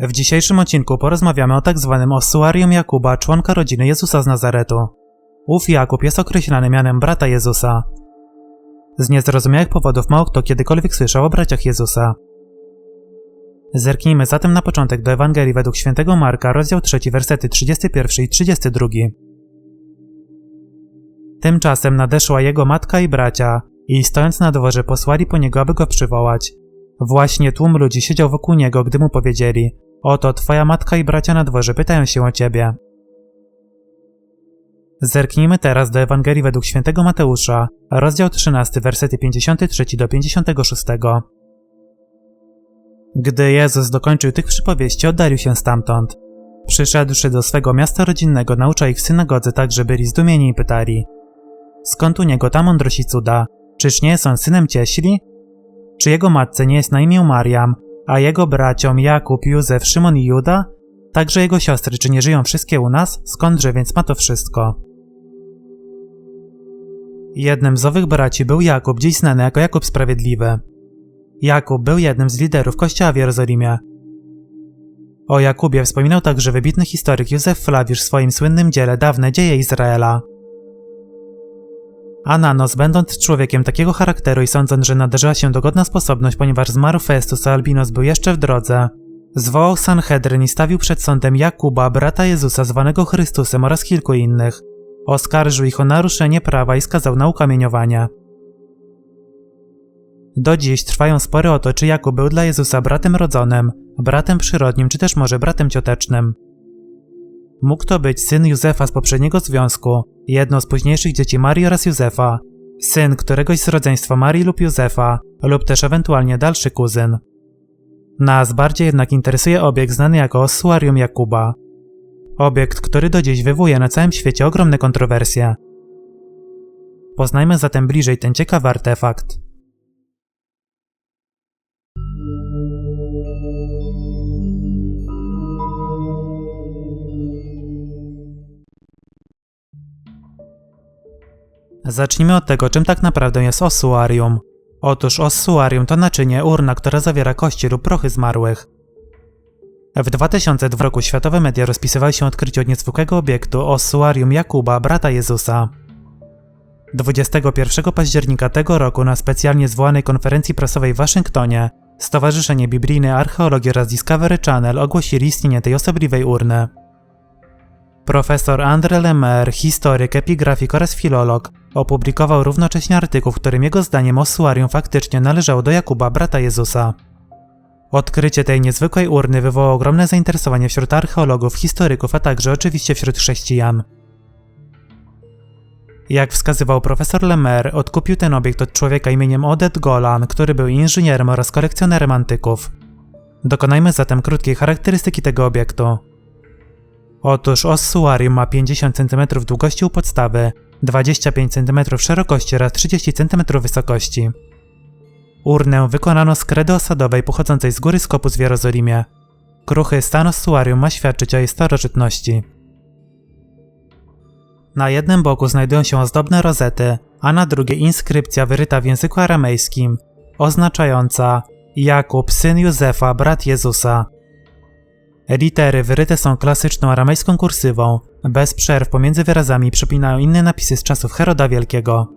W dzisiejszym odcinku porozmawiamy o tak zwanym ossuarium Jakuba, członka rodziny Jezusa z Nazaretu. Ów Jakub jest określany mianem brata Jezusa. Z niezrozumiałych powodów mało kto kiedykolwiek słyszał o braciach Jezusa. Zerknijmy zatem na początek do Ewangelii według świętego Marka, rozdział 3, wersety 31 i 32. Tymczasem nadeszła jego matka i bracia i stojąc na dworze posłali po niego, aby go przywołać. Właśnie tłum ludzi siedział wokół niego, gdy mu powiedzieli: Oto twoja matka i bracia na dworze pytają się o ciebie. Zerknijmy teraz do Ewangelii według świętego Mateusza, rozdział 13, wersety 53 do 56. Gdy Jezus dokończył tych przypowieści, oddalił się stamtąd. Przyszedłszy do swego miasta rodzinnego, nauczał ich w synagodze tak, że byli zdumieni i pytali: Skąd u niego ta mądrość i cuda? Czyż nie jest on synem cieśli? Czy jego matce nie jest na imię Mariam, a jego braciom Jakub, Józef, Szymon i Juda? Także jego siostry, czy nie żyją wszystkie u nas? Skądże więc ma to wszystko? Jednym z owych braci był Jakub, dziś znany jako Jakub Sprawiedliwy. Jakub był jednym z liderów kościoła w Jerozolimie. O Jakubie wspominał także wybitny historyk Józef Flawisz w swoim słynnym dziele Dawne dzieje Izraela. Ananos, będąc człowiekiem takiego charakteru i sądząc, że nadarzyła się dogodna sposobność, ponieważ zmarł Festus, a Albinos był jeszcze w drodze, zwołał Sanhedryn i stawił przed sądem Jakuba, brata Jezusa zwanego Chrystusem oraz kilku innych. Oskarżył ich o naruszenie prawa i skazał na ukamieniowanie. Do dziś trwają spory o to, czy Jakub był dla Jezusa bratem rodzonym, bratem przyrodnim, czy też może bratem ciotecznym. Mógł to być syn Józefa z poprzedniego związku, jedno z późniejszych dzieci Marii oraz Józefa, syn któregoś z rodzeństwa Marii lub Józefa, lub też ewentualnie dalszy kuzyn. Nas bardziej jednak interesuje obiekt znany jako ossuarium Jakuba. Obiekt, który do dziś wywołuje na całym świecie ogromne kontrowersje. Poznajmy zatem bliżej ten ciekawy artefakt. Zacznijmy od tego, czym tak naprawdę jest ossuarium. Otóż ossuarium to naczynie urna, która zawiera kości lub prochy zmarłych. W 2002 roku światowe media rozpisywały się odkryciu niezwykłego obiektu ossuarium Jakuba, brata Jezusa. 21 października tego roku na specjalnie zwołanej konferencji prasowej w Waszyngtonie Stowarzyszenie Biblijnej Archeologii oraz Discovery Channel ogłosili istnienie tej osobliwej urny. Profesor André Lemaire, historyk, epigrafik oraz filolog, opublikował równocześnie artykuł, w którym jego zdaniem ossuarium faktycznie należało do Jakuba, brata Jezusa. Odkrycie tej niezwykłej urny wywołało ogromne zainteresowanie wśród archeologów, historyków, a także oczywiście wśród chrześcijan. Jak wskazywał profesor Lemaire, odkupił ten obiekt od człowieka imieniem Odette Golan, który był inżynierem oraz kolekcjonerem antyków. Dokonajmy zatem krótkiej charakterystyki tego obiektu. Otóż ossuarium ma 50 cm długości u podstawy, 25 cm szerokości oraz 30 cm wysokości. Urnę wykonano z kredy osadowej pochodzącej z góry Skopus w Jerozolimie. Kruchy stan ossuarium ma świadczyć o jej starożytności. Na jednym boku znajdują się ozdobne rozety, a na drugiej inskrypcja wyryta w języku aramejskim, oznaczająca Jakub, syn Józefa, brat Jezusa. Litery wyryte są klasyczną aramejską kursywą, bez przerw pomiędzy wyrazami przypinają inne napisy z czasów Heroda Wielkiego.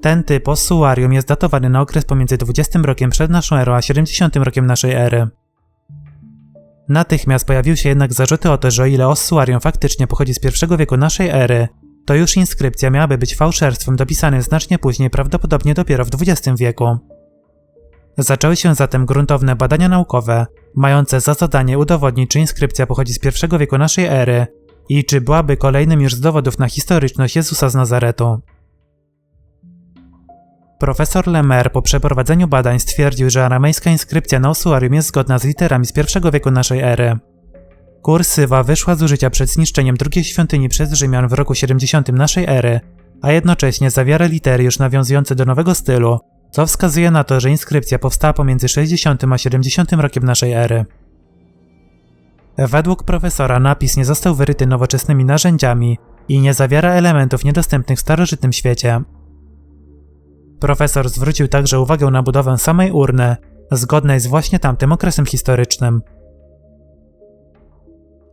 Ten typ ossuarium jest datowany na okres pomiędzy 20 rokiem przed naszą erą a 70 rokiem naszej ery. Natychmiast pojawiły się jednak zarzuty o to, że o ile ossuarium faktycznie pochodzi z pierwszego wieku naszej ery, to już inskrypcja miałaby być fałszerstwem dopisanym znacznie później, prawdopodobnie dopiero w XX wieku. Zaczęły się zatem gruntowne badania naukowe, mające za zadanie udowodnić, czy inskrypcja pochodzi z pierwszego wieku naszej ery i czy byłaby kolejnym już z dowodów na historyczność Jezusa z Nazaretu. Profesor Lemaire po przeprowadzeniu badań stwierdził, że aramejska inskrypcja na osuarium jest zgodna z literami z pierwszego wieku naszej ery. Kursywa wyszła z użycia przed zniszczeniem drugiej świątyni przez Rzymian w roku 70 naszej ery, a jednocześnie zawiera litery już nawiązujące do nowego stylu, co wskazuje na to, że inskrypcja powstała pomiędzy 60 a 70 rokiem naszej ery. Według profesora napis nie został wyryty nowoczesnymi narzędziami i nie zawiera elementów niedostępnych w starożytnym świecie. Profesor zwrócił także uwagę na budowę samej urny, zgodnej z właśnie tamtym okresem historycznym.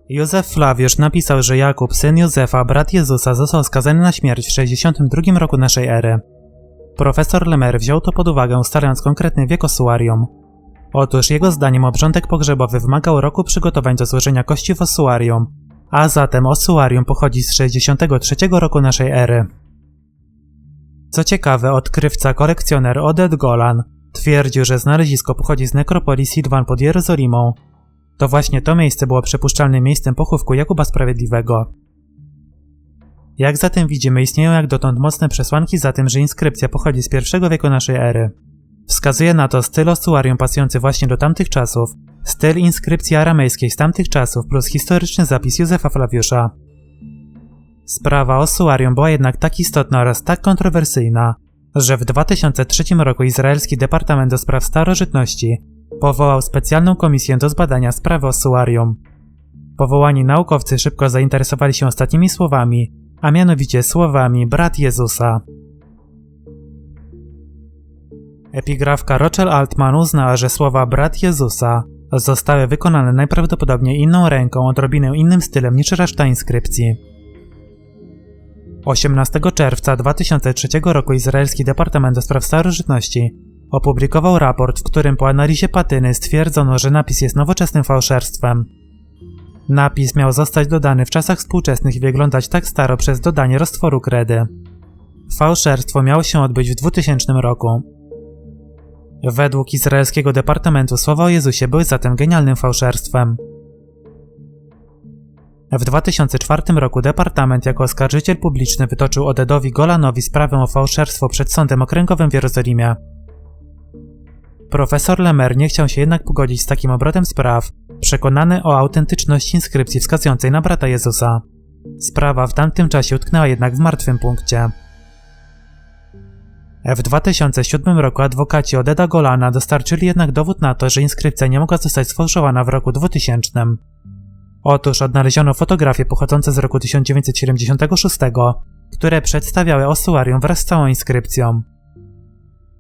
Józef Flawiusz napisał, że Jakub, syn Józefa, brat Jezusa, został skazany na śmierć w 62 roku naszej ery. Profesor Lemer wziął to pod uwagę, ustalając konkretny wiek osuarium. Otóż jego zdaniem obrządek pogrzebowy wymagał roku przygotowań do złożenia kości w osuarium, a zatem osuarium pochodzi z 63 roku naszej ery. Co ciekawe, odkrywca kolekcjoner Oded Golan twierdził, że znalezisko pochodzi z nekropolii Sidwan pod Jerozolimą. To właśnie to miejsce było przypuszczalnym miejscem pochówku Jakuba Sprawiedliwego. Jak zatem widzimy, istnieją jak dotąd mocne przesłanki za tym, że inskrypcja pochodzi z pierwszego wieku naszej ery. Wskazuje na to styl osuarium pasujący właśnie do tamtych czasów, styl inskrypcji aramejskiej z tamtych czasów plus historyczny zapis Józefa Flawiusza. Sprawa osuarium była jednak tak istotna oraz tak kontrowersyjna, że w 2003 roku izraelski Departament do Spraw Starożytności powołał specjalną komisję do zbadania sprawy osuarium. Powołani naukowcy szybko zainteresowali się ostatnimi słowami, a mianowicie słowami brat Jezusa. Epigrafka Rochel Altman uznała, że słowa brat Jezusa zostały wykonane najprawdopodobniej inną ręką, odrobinę innym stylem niż reszta inskrypcji. 18 czerwca 2003 roku izraelski Departament do Spraw Starożytności opublikował raport, w którym po analizie patyny stwierdzono, że napis jest nowoczesnym fałszerstwem. Napis miał zostać dodany w czasach współczesnych i wyglądać tak staro przez dodanie roztworu kredy. Fałszerstwo miało się odbyć w 2000 roku. Według izraelskiego Departamentu słowa o Jezusie były zatem genialnym fałszerstwem. W 2004 roku Departament jako oskarżyciel publiczny wytoczył Odedowi Golanowi sprawę o fałszerstwo przed Sądem Okręgowym w Jerozolimie. Profesor Lemer nie chciał się jednak pogodzić z takim obrotem spraw, przekonany o autentyczności inskrypcji wskazującej na brata Jezusa. Sprawa w tamtym czasie utknęła jednak w martwym punkcie. W 2007 roku adwokaci Odeda Golana dostarczyli jednak dowód na to, że inskrypcja nie mogła zostać sfałszowana w roku 2000. Otóż odnaleziono fotografie pochodzące z roku 1976, które przedstawiały osuarium wraz z całą inskrypcją.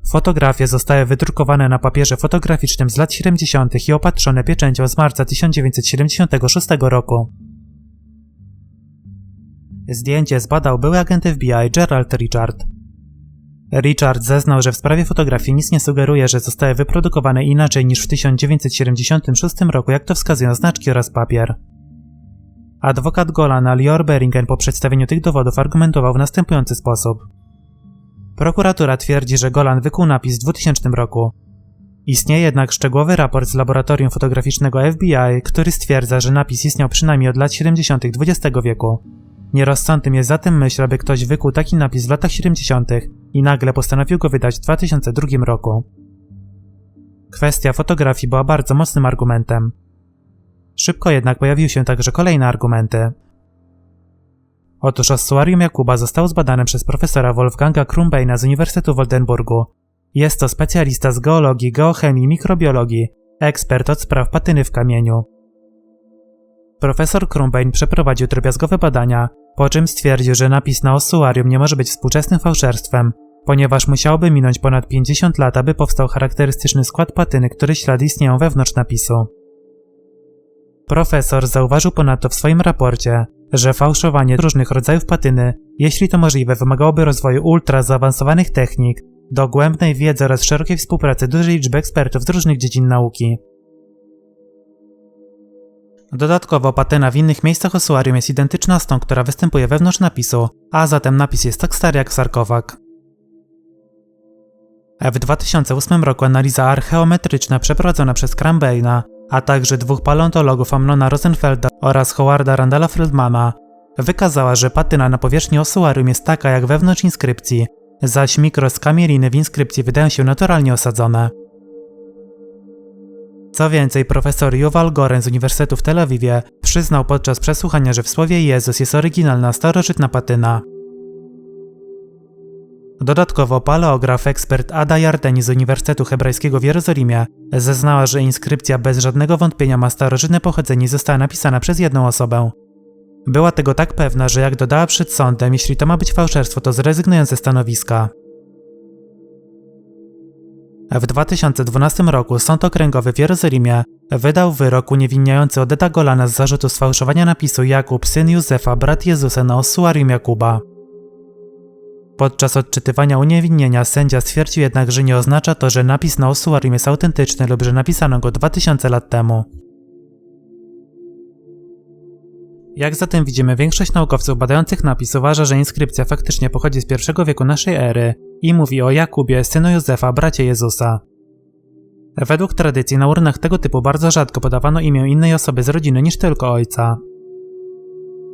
Fotografie zostały wydrukowane na papierze fotograficznym z lat 70. i opatrzone pieczęcią z marca 1976 roku. Zdjęcie zbadał były agent FBI Gerald Richard. Richard zeznał, że w sprawie fotografii nic nie sugeruje, że zostały wyprodukowane inaczej niż w 1976 roku, jak to wskazują znaczki oraz papier. Adwokat Golana Lior Beringen po przedstawieniu tych dowodów argumentował w następujący sposób. Prokuratura twierdzi, że Golan wykuł napis w 2000 roku. Istnieje jednak szczegółowy raport z laboratorium fotograficznego FBI, który stwierdza, że napis istniał przynajmniej od lat 70. XX wieku. Nierozsądnym jest zatem myśl, aby ktoś wykuł taki napis w latach 70. i nagle postanowił go wydać w 2002 roku. Kwestia fotografii była bardzo mocnym argumentem. Szybko jednak pojawiły się także kolejne argumenty. Otóż ossuarium Jakuba zostało zbadane przez profesora Wolfganga Krumbeina z Uniwersytetu w Oldenburgu. Jest to specjalista z geologii, geochemii, mikrobiologii, ekspert od spraw patyny w kamieniu. Profesor Krumbein przeprowadził drobiazgowe badania, po czym stwierdził, że napis na ossuarium nie może być współczesnym fałszerstwem, ponieważ musiałoby minąć ponad 50 lat, aby powstał charakterystyczny skład patyny, który ślady istnieją wewnątrz napisu. Profesor zauważył ponadto w swoim raporcie, że fałszowanie różnych rodzajów patyny, jeśli to możliwe, wymagałoby rozwoju ultra zaawansowanych technik, dogłębnej wiedzy oraz szerokiej współpracy dużej liczby ekspertów z różnych dziedzin nauki. Dodatkowo patyna w innych miejscach osuarium jest identyczna z tą, która występuje wewnątrz napisu, a zatem napis jest tak stary jak sarkowag. W 2008 roku analiza archeometryczna przeprowadzona przez Crambeina a także dwóch paleontologów Amnona Rosenfelda oraz Howarda Randalla Feldmana, wykazała, że patyna na powierzchni osuarium jest taka jak wewnątrz inskrypcji, zaś mikroskamieliny w inskrypcji wydają się naturalnie osadzone. Co więcej, profesor Yuval Goren z Uniwersytetu w Tel Awiwie przyznał podczas przesłuchania, że w słowie Jezus jest oryginalna starożytna patyna. Dodatkowo paleograf ekspert Ada Jardeni z Uniwersytetu Hebrajskiego w Jerozolimie zeznała, że inskrypcja bez żadnego wątpienia ma starożytne pochodzenie i została napisana przez jedną osobę. Była tego tak pewna, że jak dodała przed sądem, jeśli to ma być fałszerstwo, to zrezygnują ze stanowiska. W 2012 roku Sąd Okręgowy w Jerozolimie wydał wyrok uniewinniający Odeta Golana z zarzutu sfałszowania napisu Jakub, syn Józefa, brat Jezusa na osuarium Jakuba. Podczas odczytywania uniewinnienia sędzia stwierdził jednak, że nie oznacza to, że napis na osuarium jest autentyczny lub że napisano go 2000 lat temu. Jak zatem widzimy, większość naukowców badających napis uważa, że inskrypcja faktycznie pochodzi z pierwszego wieku naszej ery i mówi o Jakubie, synu Józefa, bracie Jezusa. Według tradycji na urnach tego typu bardzo rzadko podawano imię innej osoby z rodziny niż tylko ojca.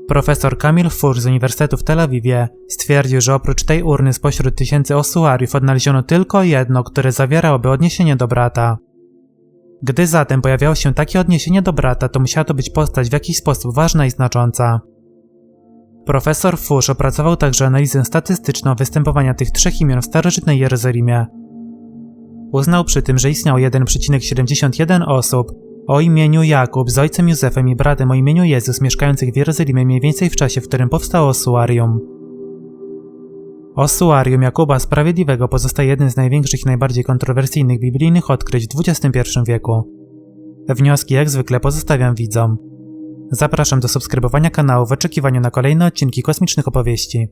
Profesor Kamil Fur z Uniwersytetu w Tel Awiwie stwierdził, że oprócz tej urny spośród tysięcy osuariów odnaleziono tylko jedno, które zawierałoby odniesienie do brata. Gdy zatem pojawiało się takie odniesienie do brata, to musiała to być postać w jakiś sposób ważna i znacząca. Profesor Fusz opracował także analizę statystyczną występowania tych trzech imion w starożytnej Jerozolimie. Uznał przy tym, że istniał 1,71 osób o imieniu Jakub z ojcem Józefem i bratem o imieniu Jezus mieszkających w Jerozolimie mniej więcej w czasie, w którym powstało Osuarium. Osuarium Jakuba Sprawiedliwego pozostaje jednym z największych i najbardziej kontrowersyjnych biblijnych odkryć w XXI wieku. Wnioski jak zwykle pozostawiam widzom. Zapraszam do subskrybowania kanału w oczekiwaniu na kolejne odcinki kosmicznych opowieści.